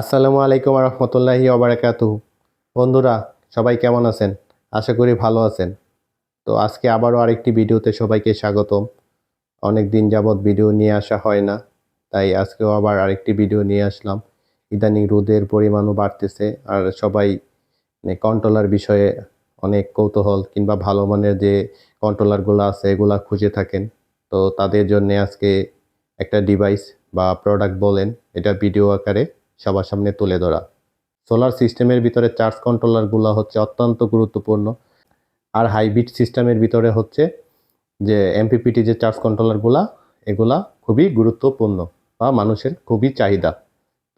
আসসালামু আলাইকুম রহমতুল্লাহি ওবরাকাতু বন্ধুরা, সবাই কেমন আছেন? আশা করি ভালো আছেন। তো আজকে আবারও আরেকটি ভিডিওতে সবাইকে স্বাগতম। অনেক দিন যাবৎ ভিডিও নিয়ে আসা হয় না, তাই আজকেও আবার আরেকটি ভিডিও নিয়ে আসলাম। ইদানিং রোদের পরিমাণও বাড়তেছে আর সবাই কন্ট্রোলার বিষয়ে অনেক কৌতূহল কিংবা ভালো মানের যে কন্ট্রোলারগুলো আছে এগুলা খুঁজে থাকেন। তো তাদের জন্য আজকে একটা ডিভাইস বা প্রোডাক্ট বলেন, এটা ভিডিও আকারে সবার সামনে তুলে ধরা। সোলার সিস্টেমের ভিতরে চার্জ কন্ট্রোলারগুলো হচ্ছে অত্যন্ত গুরুত্বপূর্ণ। আর হাইব্রিড সিস্টেমের ভিতরে হচ্ছে যে এমপিপিটি যে চার্জ কন্ট্রোলারগুলা, এগুলা খুবই গুরুত্বপূর্ণ বা মানুষের খুবই চাহিদা।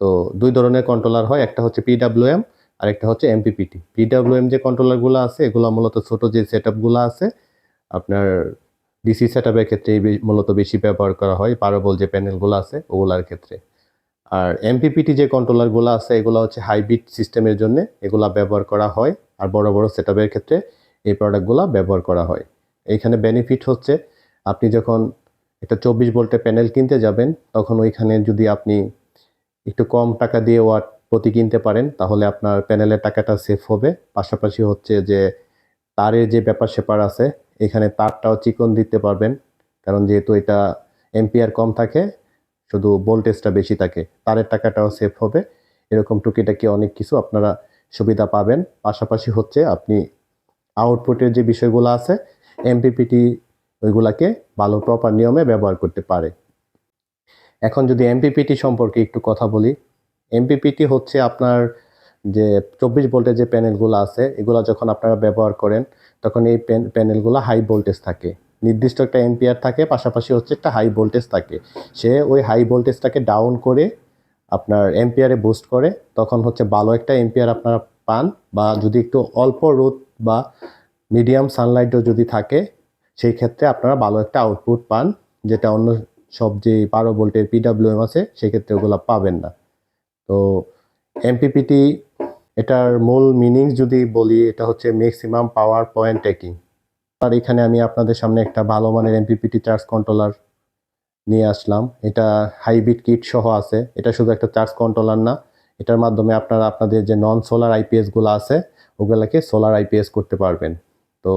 তো দুই ধরনের কন্ট্রোলার হয়, একটা হচ্ছে পিডাব্লিউএম আর একটা হচ্ছে এমপিপিটি। পিডাব্লিউএম যে কন্ট্রোলারগুলো আছে, এগুলো মূলত ছোট যে সেট আছে, আপনার ডিসি সেট ক্ষেত্রে মূলত বেশি ব্যবহার করা হয় পারবল যে প্যানেলগুলো আছে, ওগুলার ক্ষেত্রে। আর এমপিপিটি যে কন্ট্রোলারগুলো আছে, এগুলো হচ্ছে হাইব্রিড সিস্টেমের জন্য এগুলা ব্যবহার করা হয়। আর বড় বড় সেট ক্ষেত্রে এই প্রোডাক্টগুলো ব্যবহার করা হয়। এইখানে বেনিফিট হচ্ছে, আপনি যখন একটা চব্বিশ ভোল্টের প্যানেল কিনতে যাবেন, তখন ওইখানে যদি আপনি একটু কম টাকা দিয়ে ওয়াট প্রতি কিনতে পারেন, তাহলে আপনার প্যানেলের টাকাটা সেফ হবে। পাশাপাশি হচ্ছে যে তারের যে ব্যাপার স্যাপার আছে, এখানে তারটাও চিকন দিতে পারবেন। কারণ যেহেতু এটা এম্পিয়ার কম থাকে শুধু ভোল্টেজটা বেশি থাকে, তারের টাকাটাও সেভ হবে। এরকম টুকিটাকি অনেক কিছু আপনারা সুবিধা পাবেন। পাশাপাশি হচ্ছে আপনি আউটপুটের যে বিষয়গুলো আছে এমপিপিটি ওইগুলাকে ভালো প্রপার নিয়মে ব্যবহার করতে পারে। এখন যদি এমপিপিটি সম্পর্কে একটু কথা বলি এমপিপিটি হচ্ছে আপনার যে চব্বিশ ভোল্টের যে প্যানেলগুলো আছে, এগুলো যখন আপনারা ব্যবহার করেন, তখন এই প্যানেলগুলো হাই ভোল্টেজ থাকে। নির্দিষ্ট একটা এম্পিয়ার থাকে, পাশাপাশি হচ্ছে একটা হাই ভোল্টেজ থাকে। সে ওই হাই ভোল্টেজটাকে ডাউন করে আপনার এম্পিয়ারে বুস্ট করে, তখন হচ্ছে ভালো একটা এম্পিয়ার আপনারা পান বা যদি একটু অল্প রোদ বা মিডিয়াম সানলাইটও যদি থাকে, সেই ক্ষেত্রে আপনারা ভালো একটা আউটপুট পান, যেটা অন্য সব যে বারো ভোল্টের পিডাব্লিউএম আছে সেক্ষেত্রে ওগুলো পাবেন না। তো এমপিপিটি এটার মূল মিনিংস যদি বলি, এটা হচ্ছে ম্যাক্সিমাম পাওয়ার পয়েন্ট টেকিং আর এখানে আমি আপনাদের সামনে একটা ভালো মানের এমপিপিটি চার্জ কন্ট্রোলার নিয়ে আসলাম। এটা হাইব্রিড কিট সহ আছে। এটা শুধু একটা চার্জ কন্ট্রোলার না, এটার মাধ্যমে আপনারা আপনাদের যে নন সোলার আইপিএসগুলো আছে, ওগুলোকে সোলার আইপিএস করতে পারবেন। তো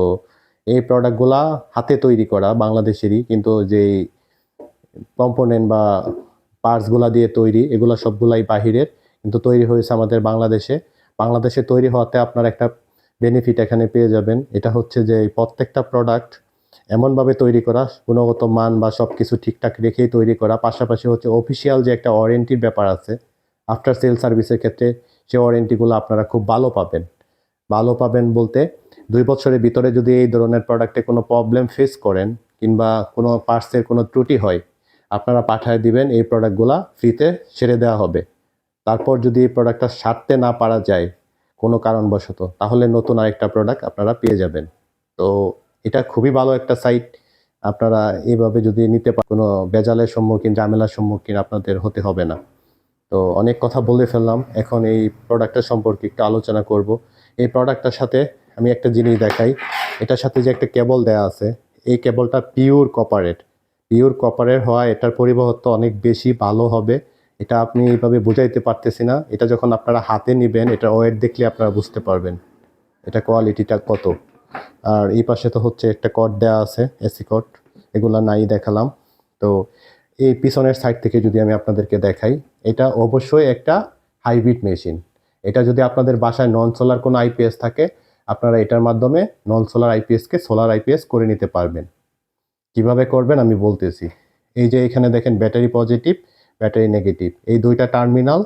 এই প্রোডাক্টগুলা হাতে তৈরি করা বাংলাদেশেরই, কিন্তু যেই কম্পোনেন্ট বা পার্টসগুলা দিয়ে তৈরি, এগুলো সবগুলাই বাহিরের, কিন্তু তৈরি হয়েছে আমাদের বাংলাদেশে। বাংলাদেশে তৈরি হওয়াতে আপনার একটা বেনিফিট এখানে পেয়ে যাবেন। এটা হচ্ছে যে প্রত্যেকটা প্রোডাক্ট এমনভাবে তৈরি করা, গুণগত মান বা সব কিছু ঠিকঠাক রেখেই তৈরি করা। পাশাপাশি হচ্ছে অফিসিয়াল যে একটা ওয়ারেন্টির ব্যাপার আছে আফটার সেল সার্ভিসের ক্ষেত্রে সে ওয়ারেন্টিগুলো আপনারা খুব ভালো পাবেন। ভালো পাবেন বলতে দুই বছরের ভিতরে যদি এই ধরনের প্রোডাক্টে কোনো প্রবলেম ফেস করেন কিংবা কোনো পার্টসের কোনো ত্রুটি হয়, আপনারা পাঠায় দিবেন, এই প্রোডাক্টগুলো ফ্রিতে সেরে দেওয়া হবে। তারপর যদি এই প্রোডাক্টটা সারতে না পারা যায় কোনো কারণবশত, তাহলে নতুন আরেকটা প্রোডাক্ট আপনারা পেয়ে যাবেন। তো এটা খুবই ভালো একটা সাইট আপনারা এইভাবে যদি নিতে পারেন কোনো বেজালের সম্মুখীন, ঝামেলার সম্মুখীন আপনাদের হতে হবে না। তো অনেক কথা বলে ফেললাম, এখন এই প্রোডাক্টটা সম্পর্কে একটু আলোচনা করব। এই প্রোডাক্টটার সাথে আমি একটা জিনিস দেখাই, এটার সাথে যে একটা কেবল দেয়া আছে, এই কেবলটা পিওর কপারেট পিওর কপারের হওয়া এটার পরিবহত্ব অনেক বেশি ভালো হবে। এটা আপনি এইভাবে বুঝাইতে পারতেছি না। এটা যখন আপনারা হাতে নেবেন, এটা ওয়েট দেখলে আপনারা বুঝতে পারবেন এটা কোয়ালিটিটা কত। আর এই পাশে তো হচ্ছে একটা কট দেওয়া আছে, এসি কট, এগুলা নাই দেখালাম। তো এই পিছনের সাইড থেকে যদি আমি আপনাদেরকে দেখাই, এটা অবশ্যই একটা হাইব্রিড মেশিন এটা যদি আপনাদের বাসায় নন সোলার কোনো আইপিএস থাকে, আপনারা এটার মাধ্যমে নন সোলার আইপিএসকে সোলার আইপিএস করে নিতে পারবেন। কীভাবে করবেন আমি বলতেছি। এই যে এখানে দেখেন ব্যাটারি পজিটিভ ব্যাটারি নেগেটিভ। এই দুইটা টার্মিনাল,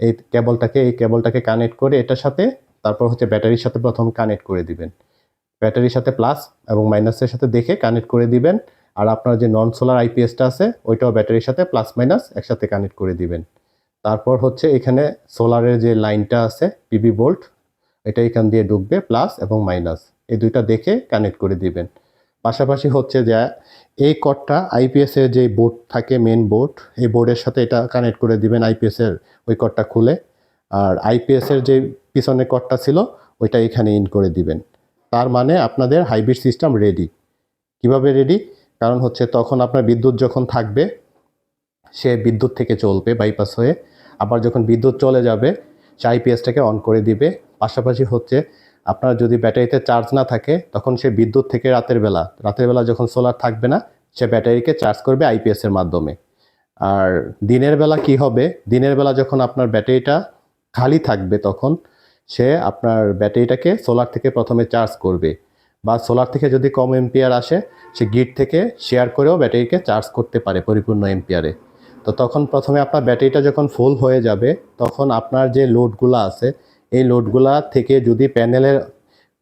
এই কেবলটাকে এই কেবলটাকে কানেক্ট করে এটার সাথে, তারপর হচ্ছে ব্যাটারির সাথে প্রথম কানেক্ট করে দিবেন। ব্যাটারির সাথে প্লাস এবং মাইনাসের সাথে দেখে কানেক্ট করে দিবেন। আর আপনার যে নন সোলার আইপিএসটা আছে, ওইটাও ব্যাটারির সাথে প্লাস মাইনাস একসাথে কানেক্ট করে দিবেন। তারপর হচ্ছে এখানে সোলারের যে লাইনটা আছে পিবি বোল্ট এটা এখান দিয়ে ঢুকবে, প্লাস এবং মাইনাস। এই দুইটা দেখে কানেক্ট করে দিবেন। পাশাপাশি হচ্ছে যে এই কটটা আইপিএস এর যে বোর্ড থাকে মেন বোর্ড এই বোর্ডের সাথে এটা কানেক্ট করে দিবেন আইপিএস এর ওই কটটা খুলে। আর আইপিএস এর যে পিছনে কটটা ছিল, ওইটা এখানে ইন করে দিবেন। তার মানে আপনাদের হাইব্রিড সিস্টেম রেডি কীভাবে রেডি কারণ হচ্ছে তখন আপনার বিদ্যুৎ যখন থাকবে, সে বিদ্যুৎ থেকে চলবে বাইপাস হয়ে। আবার যখন বিদ্যুৎ চলে যাবে, সে আইপিএসটাকে অন করে দিবে। পাশাপাশি হচ্ছে আপনার যদি ব্যাটারিতে চার্জ না থাকে, তখন সে বিদ্যুৎ থেকে রাতের বেলা রাতের বেলা যখন সোলার থাকবে না, সে ব্যাটারিকে চার্জ করবে আইপিএসের মাধ্যমে। আর দিনের বেলা কি হবে? দিনের বেলা যখন আপনার ব্যাটারিটা খালি থাকবে তখন সে আপনার ব্যাটারিটাকে সোলার থেকে প্রথমে চার্জ করবে। বা সোলার থেকে যদি কম এম্পিয়ার আসে, সে গিট থেকে শেয়ার করেও ব্যাটারিকে চার্জ করতে পারে পরিপূর্ণ এম্পিয়ারে তো তখন প্রথমে আপনার ব্যাটারিটা যখন ফুল হয়ে যাবে, তখন আপনার যে লোডগুলো আছে এই লোডগুলা থেকে যদি প্যানেলের,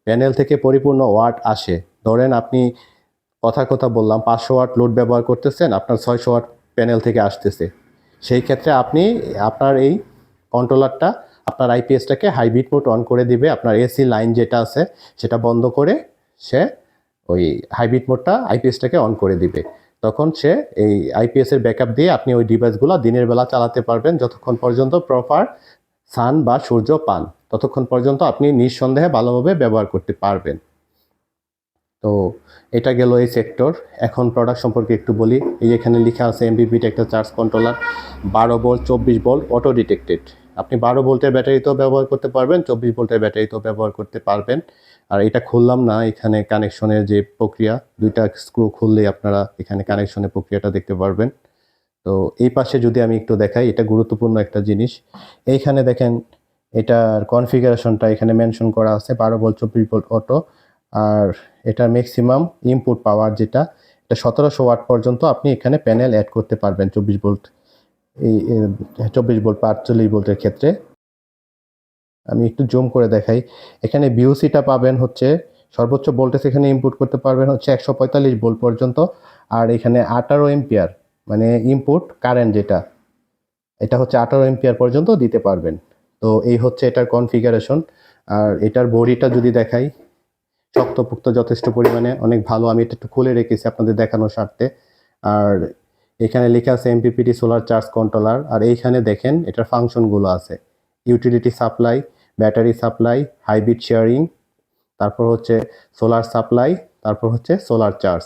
প্যানেল থেকে পরিপূর্ণ ওয়াট আসে, ধরেন আপনি কথা কথা বললাম, পাঁচশো ওয়াট লোড ব্যবহার করতেছেন, আপনার ছয়শো ওয়াট প্যানেল থেকে আসতেছে। সেই ক্ষেত্রে আপনি, আপনার এই কন্ট্রোলারটা, আপনার আইপিএসটাকে হাইব্রিড মোড অন করে দিবে, আপনার এসি লাইন যেটা আছে, সেটা বন্ধ করে সে ওই হাইব্রিড মোডটা আইপিএসটাকে অন করে দিবে। তখন সে এই আইপিএসের ব্যাকআপ দিয়ে আপনি ওই ডিভাইসগুলো দিনের বেলা চালাতে পারবেন, যতক্ষণ পর্যন্ত প্রপার সান বা সূর্য পান, ততক্ষণ পর্যন্ত আপনি নিঃসন্দেহে ভালোভাবে ব্যবহার করতে পারবেন। তো এটা গেল এই সেক্টর এখন প্রোডাক্ট সম্পর্কে একটু বলি। এই এখানে লেখা আছে এমবিপিট একটা চার্জ কন্ট্রোলার বারো ভোল্ট চব্বিশ ভোল্ট অটো ডিটেক্টেড আপনি বারো ভোল্টের ব্যাটারিতেও ব্যবহার করতে পারবেন, চব্বিশ ভোল্টের ব্যাটারিতেও ব্যবহার করতে পারবেন। আর এটা খুললাম না, এখানে কানেকশনের যে প্রক্রিয়া, দুইটা স্ক্রু খুললেই আপনারা এখানে কানেকশনের প্রক্রিয়াটা দেখতে পারবেন। তো এই পাশে যদি আমি একটু দেখাই, এটা গুরুত্বপূর্ণ একটা জিনিস। এইখানে দেখেন, এটার কনফিগারেশনটা এখানে মেনশন করা আছে, বারো ভোল্ট চব্বিশ ভোল্ট অটো আর এটার ম্যাক্সিমাম ইনপুট পাওয়ার যেটা, এটা সতেরোশো ওয়াট পর্যন্ত আপনি এখানে প্যানেল অ্যাড করতে পারবেন চব্বিশ ভোল্ট এই চব্বিশ ভোল্ট বা আটচল্লিশ ভোল্টের ক্ষেত্রে। আমি একটু জুম করে দেখাই। এখানে বিউসিটা পাবেন হচ্ছে, সর্বোচ্চ ভোল্টেজ এখানে ইনপুট করতে পারবেন হচ্ছে একশো পঁয়তাল্লিশ ভোল্ট পর্যন্ত। আর এখানে আঠারো এম্পিয়ার মানে ইনপুট কারেন্ট যেটা, এটা হচ্ছে আঠারো এম্পিয়ার পর্যন্ত দিতে পারবেন। তো এই হচ্ছে এটার কনফিগারেশন আর এটার বডিটা যদি দেখাই, শক্তপুক্ত যথেষ্ট পরিমাণে, অনেক ভালো, আমি এটা একটু খুলে রেখেছি আপনাদের দেখানোর স্বার্থে। আর এখানে লেখা আছে এমপিপিটি সোলার চার্জ কন্ট্রোলার আর এইখানে দেখেন, এটার ফাংশনগুলো আছে। Utility supply battery supply hybrid sharing তারপর হচ্ছে সোলার সাপ্লাই তারপর হচ্ছে সোলার চার্জ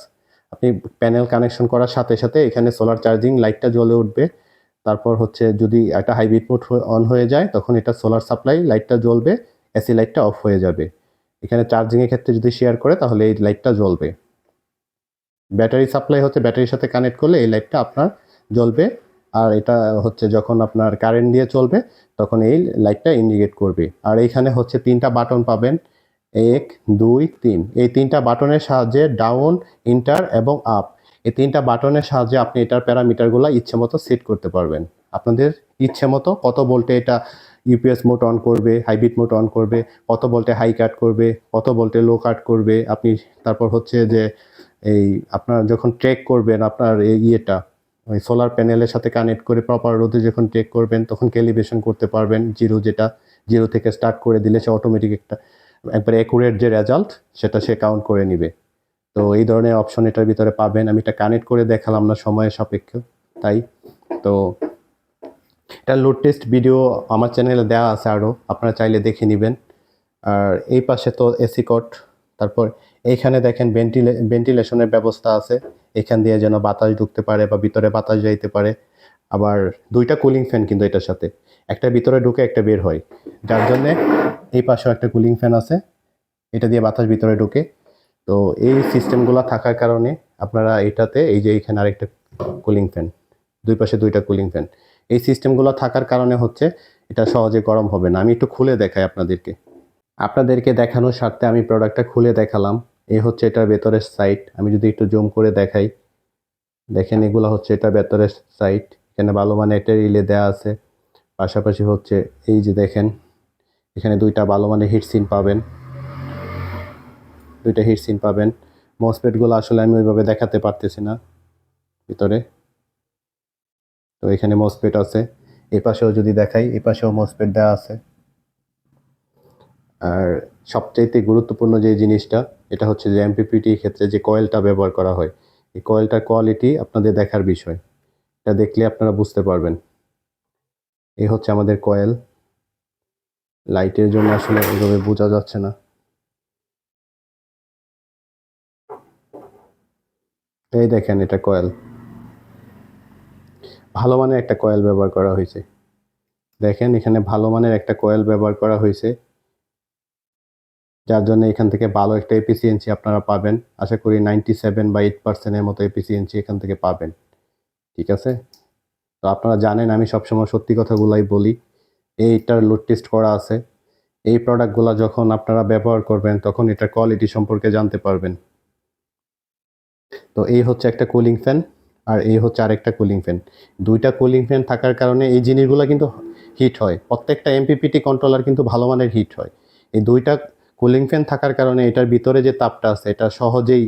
আপনি প্যানেল কানেকশন করার সাথে সাথে এখানে সোলার চার্জিং লাইটটা জ্বলে উঠবে। তারপর হচ্ছে যদি একটা হাইব্রিড মোড অন হয়ে যায়, তখন এটা সোলার সাপ্লাই লাইটটা জ্বলবে এসি লাইটটা অফ হয়ে যাবে। এখানে চার্জিংয়ের ক্ষেত্রে যদি শেয়ার করে, তাহলে এই লাইটটা জ্বলবে। ব্যাটারি সাপ্লাই হচ্ছে ব্যাটারির সাথে কানেক্ট করলে এই লাইটটা আপনার জ্বলবে। আর এটা হচ্ছে যখন আপনার কারেন্ট দিয়ে চলবে, তখন এই লাইটটা ইন্ডিকেট করবে। আর এইখানে হচ্ছে তিনটা বাটন পাবেন। এক, দুই, তিন। এই তিনটা বাটনের সাহায্যে ডাউন, ইন্টার এবং আপ। এই তিনটা বাটনের সাহায্যে আপনি এটার প্যারামিটারগুলো ইচ্ছে মতো সেট করতে পারবেন। আপনাদের ইচ্ছে মতো কত বলতে এটা ইউপিএস মোড অন করবে হাইব্রিড মোড অন করবে, কত বলতে হাই কাট করবে, কত বলতে লো কাট করবে, আপনি তারপর হচ্ছে যে এই আপনার যখন ট্রেক করবেন আপনার এই ইয়েটা, ওই সোলার প্যানেলের সাথে কানেক্ট করে প্রপার রোদে যখন ট্রেক করবেন, তখন ক্যালিব্রেশন করতে পারবেন। জিরো যেটা জিরো থেকে স্টার্ট করে দিলে সে অটোমেটিক একটা একবারে অ্যাকুরেট যে রেজাল্ট সেটা সে কাউন্ট করে নিবে। তো এই ধরনের অপশন এটার ভিতরে পাবেন। আমি এটা কানেক্ট করে দেখালাম না সময়ের সাপেক্ষ, তাই। তো এটা লোড টেস্ট ভিডিও আমার চ্যানেলে দেওয়া আছে আরও আপনারা চাইলে দেখে নেবেন। আর এই পাশে তো এসি কট তারপর এইখানে দেখেন ভেন্টিলে ভেন্টিলেশনের ব্যবস্থা আছে। এখান দিয়ে যেন বাতাস ঢুকতে পারে বা ভিতরে বাতাস যাইতে পারে। আবার দুইটা কুলিং ফ্যান কিন্তু এটার সাথে। একটা ভিতরে ঢুকে একটা বের হয়। যার জন্যে এই পাশেও একটা কুলিং ফ্যান আছে। এটা দিয়ে বাতাস ভিতরে ঢুকে। তো এই সিস্টেমগুলো থাকার কারণে আপনারা এটাতে এই যে এখানে আরেকটা কুলিং ফ্যান, দুই পাশে দুইটা কুলিং ফ্যান, এই সিস্টেমগুলো থাকার কারণে হচ্ছে এটা সহজে গরম হবে না। আমি একটু খুলে দেখাই আপনাদেরকে। আপনাদেরকে দেখানোর স্বার্থে আমি প্রোডাক্টটা খুলে দেখালাম। এই হচ্ছে এটার ভেতরের সাইট আমি যদি একটু জুম করে দেখাই। দেখেন এগুলো হচ্ছে এটা ভেতরের সাইট এখানে ভালো মানে একটা রিলে দেওয়া আছে। পাশাপাশি হচ্ছে এই যে দেখেন এখানে দুইটা ভালো মানে হিটসিন পাবেন। দুইটা হিটসিন পাবেন। মসপেটগুলো আসলে আমি ওইভাবে দেখাতে পারতেছি না ভিতরে। তো এখানে মসপেট আছে। এই পাশেও যদি দেখাই এই পাশেও মসপেট দেওয়া আছে। আর সবচাইতে গুরুত্বপূর্ণ যে জিনিসটা, এটা হচ্ছে যে এমপিপিটি ক্ষেত্রে যে কয়েলটা ব্যবহার করা হয়, এই কয়েলটার কোয়ালিটি আপনাদের দেখার বিষয়। এটা দেখলে আপনারা বুঝতে পারবেন। এই হচ্ছে আমাদের কয়েল লাইটের জন্য আসলে ওইভাবে বোঝা যাচ্ছে না। এই দেখেন এটা কয়েল ভালো মানের একটা কয়েল ব্যবহার করা হয়েছে। দেখেন এখানে ভালো মানের একটা কয়েল ব্যবহার করা হয়েছে। যার জন্য এখান থেকে ভালো একটা এফিসিয়েন্সি আপনারা পাবেন। আশা করি নাইনটি সেভেন বা এইট পার্সেন্টের মতো এফিসিয়েন্সি এখান থেকে পাবেন। ঠিক আছে? তো আপনারা জানেন, আমি সবসময় সত্যি কথাগুলাই বলি। এইটার লোড টেস্ট করা আছে। এই প্রোডাক্টগুলো যখন আপনারা ব্যবহার করবেন, তখন এটার কোয়ালিটি সম্পর্কে জানতে পারবেন। তো এই হচ্ছে একটা কুলিং ফ্যান আর এই হচ্ছে আরেকটা কুলিং ফ্যান দুইটা কুলিং ফ্যান থাকার কারণে এই জিনিসগুলো কিন্তু হিট হয়। প্রত্যেকটা এমপিপিটি কন্ট্রোলার কিন্তু ভালো মানের হিট হয়। এই দুইটা কুলিং ফ্যান থাকার কারণে এটার ভিতরে যে তাপটা আছে, এটা সহজেই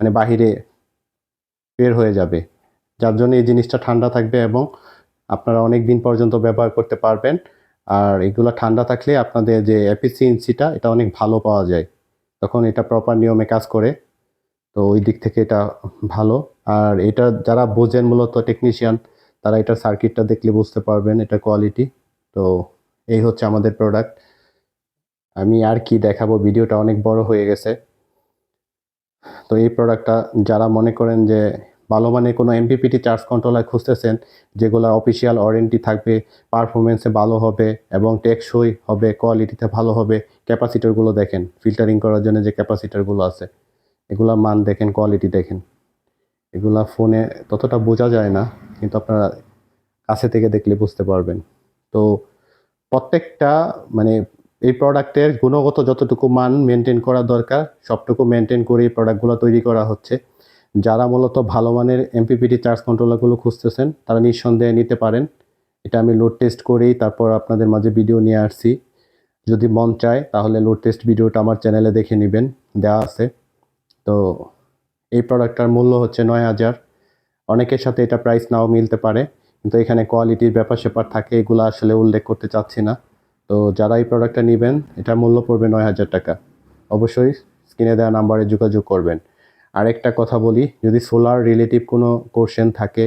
মানে বাহিরে বের হয়ে যাবে। যার জন্য এই জিনিসটা ঠান্ডা থাকবে এবং আপনারা অনেক দিন পর্যন্ত ব্যবহার করতে পারবেন। আর এগুলো ঠান্ডা থাকলে আপনাদের যে এফিসিয়েন্সিটা এটা অনেক ভালো পাওয়া যায়। তখন এটা প্রপার নিয়মে কাজ করে। তো ওই দিক থেকে এটা ভালো। আর এটা যারা বোঝেন মূলত টেকনিশিয়ান তারা এটার সার্কিটটা দেখলে বুঝতে পারবেন এটা কোয়ালিটি তো এই হচ্ছে আমাদের প্রোডাক্ট আমি আর কি দেখাবো ভিডিওটা অনেক বড় হয়ে গেছে। তো এই প্রোডাক্টটা যারা মনে করেন যে ভালো মানে কোনো এমপিপিটি চার্জ কন্ট্রোলার খুঁজতেছেন, যেগুলো অফিসিয়াল ওয়ারেন্টি থাকবে পারফরমেন্সে ভালো হবে এবং টেকসই হবে কোয়ালিটিতে ভালো হবে ক্যাপাসিটারগুলো দেখেন ফিল্টারিং করার জন্য যে ক্যাপাসিটারগুলো আছে, এগুলা মান দেখেন কোয়ালিটি দেখেন। এগুলা ফোনে ততটা বোঝা যায় না, কিন্তু আপনারা কাছে থেকে দেখলে বুঝতে পারবেন। তো প্রত্যেকটা মানে এই প্রোডাক্টের গুণগত যতটুকু মান মেনটেন করা দরকার, সবটুকু মেনটেন করে এই প্রোডাক্টগুলো তৈরি করা হচ্ছে। যারা মূলত ভালো মানের এমপিপিটি চার্জ কন্ট্রোলারগুলো খুঁজতেছেন, তারা নিঃসন্দেহে নিতে পারেন। এটা আমি লোড টেস্ট করেই তারপর আপনাদের মাঝে ভিডিও নিয়ে আসছি। যদি মন চায়, তাহলে লোড টেস্ট ভিডিওটা আমার চ্যানেলে দেখে নেবেন, দেওয়া আছে। তো এই প্রোডাক্টটার মূল্য হচ্ছে নয় হাজার। অনেকের সাথে এটা প্রাইস নাও মিলতে পারে, কিন্তু এখানে কোয়ালিটির ব্যাপার স্যাপার থাকে, এগুলো আসলে উল্লেখ করতে চাচ্ছি না। তো যারা এই প্রোডাক্টটা নেবেন, এটার মূল্য পড়বে নয় হাজার টাকা। অবশ্যই স্ক্রিনে দেওয়া নাম্বারে যোগাযোগ করবেন। আরেকটা কথা বলি, যদি সোলার রিলেটিভ কোনো কোশ্চেন থাকে,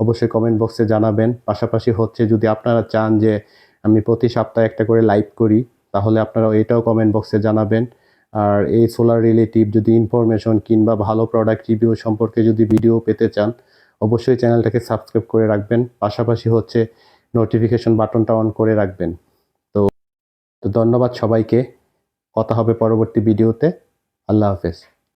অবশ্যই কমেন্ট বক্সে জানাবেন। পাশাপাশি হচ্ছে যদি আপনারা চান যে আমি প্রতি সপ্তাহে একটা করে লাইভ করি, তাহলে আপনারা এটাও কমেন্ট বক্সে জানাবেন। আর এই সোলার রিলেটিভ যদি ইনফরমেশন কিংবা ভালো প্রোডাক্ট রিভিউ সম্পর্কে যদি ভিডিও পেতে চান, অবশ্যই চ্যানেলটাকে সাবস্ক্রাইব করে রাখবেন। পাশাপাশি হচ্ছে নোটিফিকেশন বাটনটা অন করে রাখবেন। তো তো ধন্যবাদ সবাইকে। কথা হবে পরবর্তী ভিডিওতে আল্লাহ হাফেজ।